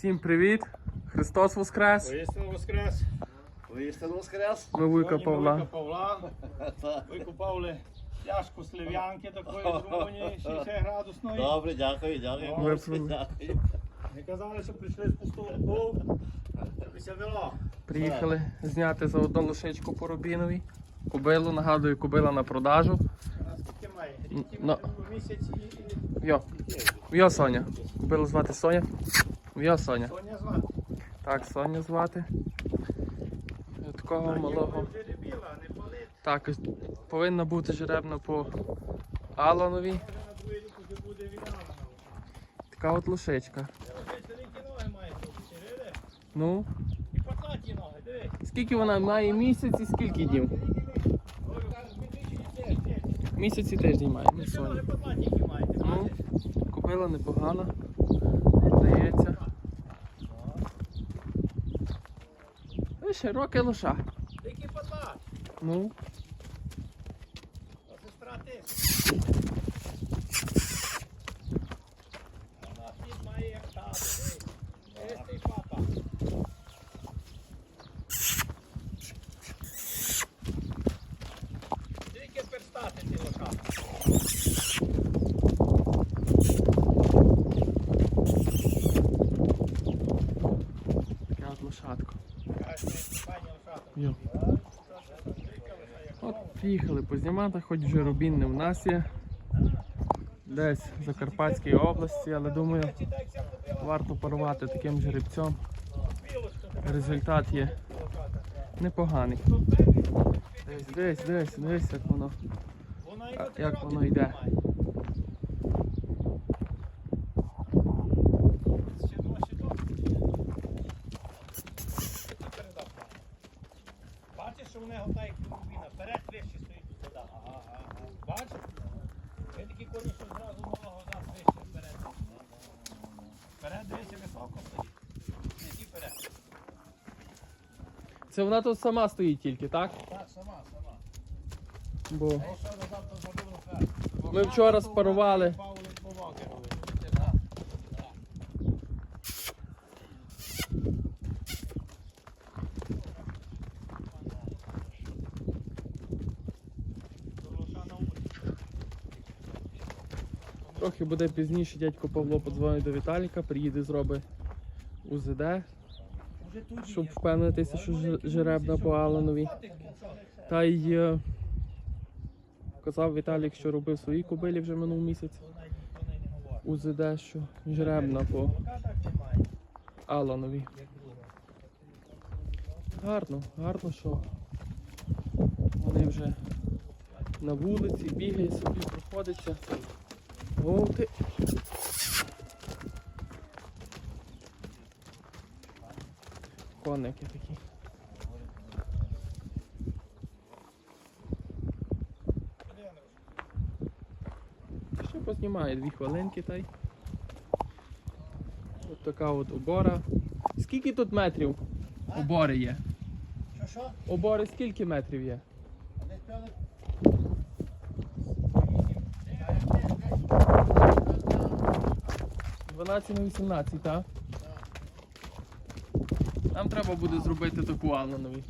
Всім привіт! Христос Воскрес! Воістину воскрес. Воістину воскрес. Ми Вуйка ми Павла. Вуйка Павла. Викупали пляшку слив'янки такої з Румунії 60 градусної. Добре, дякую, дякую. Ви праві. дякую. Не казали, що прийшли з пустого вело. Приїхали зняти за одну лошичку по Рубіновій. Кубилу, нагадую, кубила на продажу. Скільки має? Рік місяць і... Йо, Йо Соня. Кубилу звати Соня. Йо Соня. Соня звати. Так, Соня звати. І Такого малого. Так, повинна бути жеребна по війна. Така от. Чирили? Ну, І потлаті ноги, скільки вона має місяць і скільки днів? Ой, кажуть, підвищує теж. Місяць і тиждень має. ну, купила непогана. Здається. Ну, широкий лоша. Який потлат? Ну, А сестра ти. Вона хід має як тато, дивись. Дивись, цей папа. Тільки перстати ці лоша. таке от лошадко. Кажуть, пані лоша. Йо. От приїхали познімати, хоч вже рубін не в нас є. Десь в Закарпатській області, але думаю, варто порвати таким жеребцем. Результат є непоганий. Десь, десь, десь, десь, як воно. Як воно йде? має. Ще два, ще два. Ти передав. Бачиш, що в нього так, як рубіна, вперед вище стоїть туди. Ага, ага. Бачиш? Ви такі коні, що зразу нового нас вище вперед. Вперед дивися, високо стоїть. Ті вперед. Це вона тут сама стоїть тільки, так? Так, сама, сама. Бо Я ще завтра забув наперед. ми вчора спарували. Трохи буде пізніше дядько Павло подзвонить до Віталіка, приїде, зробить УЗД, щоб впевнитися, що жеребна по Аланові. Та й е, казав Віталік, що робив свої кобилі вже минув місяць. УЗД, що жеребна по Аланові. Гарно, гарно, що вони вже на вулиці, бігає собі, проходиться. О, ти. Коники такі. Ще познімає дві хвилинки та й. От така от обора. Скільки тут метрів обори є? Що, що? Обори скільки метрів є? Десь певно 12 на 18, так? Нам треба буде зробити таку Аланові.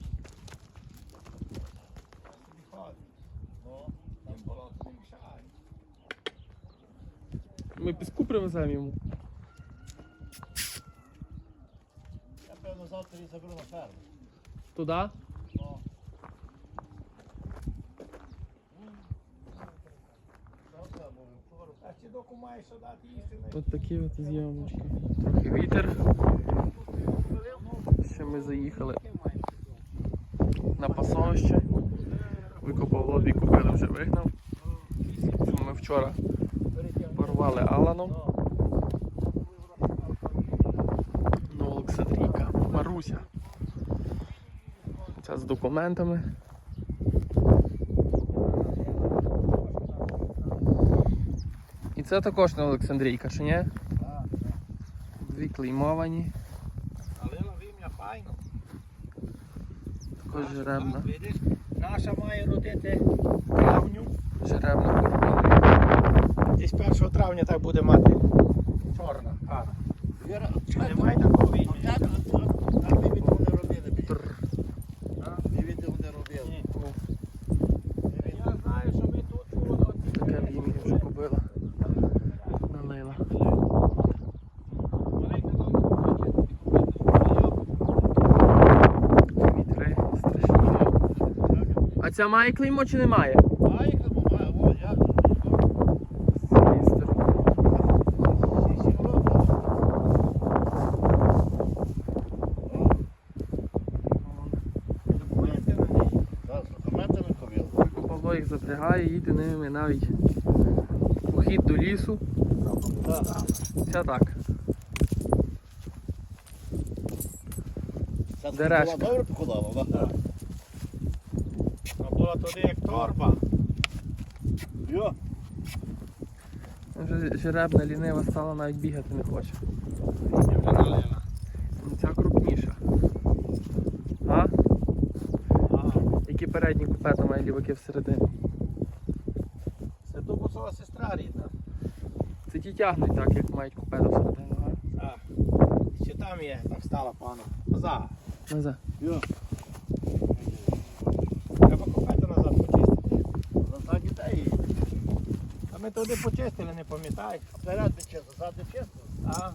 Ми піску привеземо йому. Я певно завтра її заберу на ферму. Туди. От такі от зйомочки. Трохи вітер. Ще ми заїхали на пасовище. Викопав лобі, купили вже вигнав. Ми вчора порвали Аланом. Ну, Олександрійка, Маруся. Це з документами. Це також не Олександрійка, чи ні? Дві клеймовані, Але на вим'я файно. також жеребна. Видиш, наша має родити травню. Жеребна Десь 1 травня так буде мати чорна. Ага. Немає такого відео. Як ви від того не робили? Тррр. Ви від того не робили. Ні. Я знаю, що ми тут було. Таке лінія вже побила. Налила. Вітри страшні. А ця має клеймо чи не має? А їх має, о, ковіли. Павло їх запрягає, їде ними навіть похід до лісу. Це так. Ця добре? Вона була туди як торба. Йо. Вже жеребна лінива стала навіть бігати не хоче. Я вже налила. Ну, Ця крупніша. А? Ага. Які передні купета має ліваки всередині. Це тубусова сестра рідна. Це ті тягнуть так, як мають купета всередину, а? Так. Ще там є, там стала пану. Назад. Назад. Йо. Треба купити назад почистити. Назад дітей. А ми туди почистили, не пам'ятаєш? Вперед чисто, чесно, чисто. А?